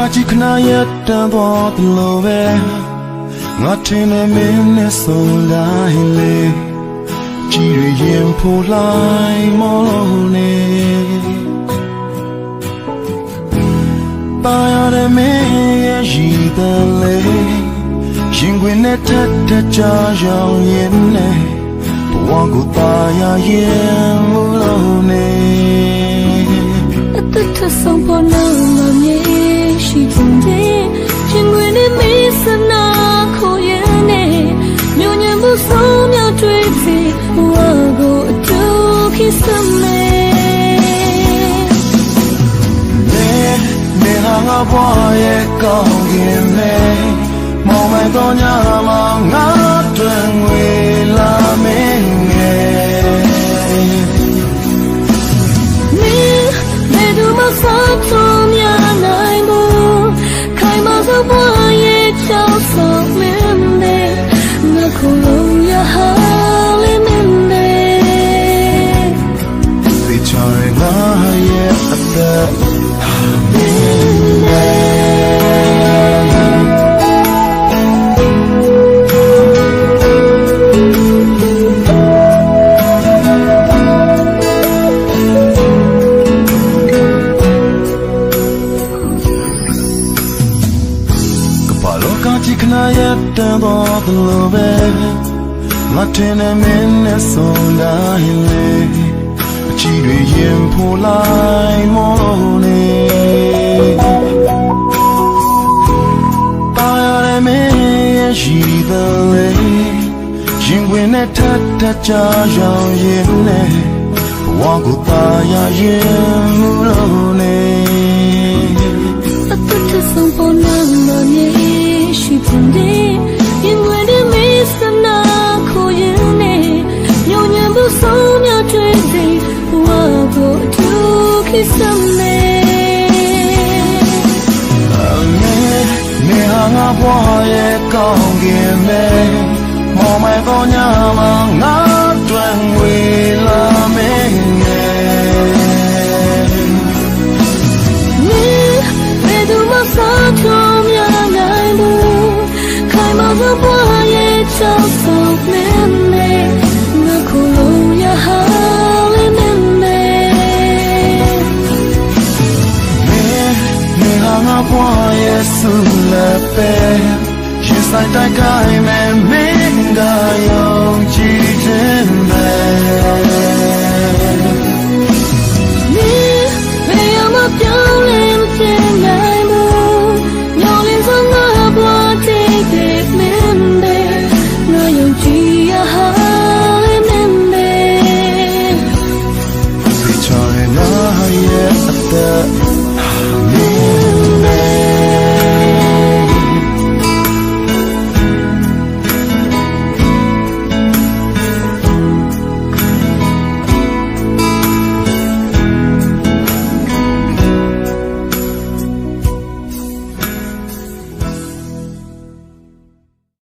ကြီးခဏရက်တန်သွားသလိုပဲငါထင်တယ်မင်းနဲ့ဆုံးလိုက်လေကြည်ရရင်ဖို့လိုက်မောလို့နေပါရတဲ့မင်းရဲ့ရည်တန်လေရင်ခွင်နဲ့ထက်ထက်ကြရောင်ရင်နဲ့ဘဝကိုตายရင်မလို့ ဘွားရဲ့ကောင်းကင် ချီခနာရဲ့တန်တော်သလိုပဲမတင်နဲ့မင်းနဲ့ဆုံးတိုင်းလေအချီတွေရင်ဖိုလိုက်မောနေပါရမင်းရဲ့ရှိတယ်လေရင်ဝင်နဲ့ထပ်ထပ်ကြာရောက်ရင်နဲ့ဘဝကိုပါရရင်မလို့နေအတူတူဆုံးပေါ်နေ ရှိတဲ့ရင်ဝင်နေမိစနာ Yes, I'm a boy, yes, I'm a boy. She's like that guy, man, man, guy. the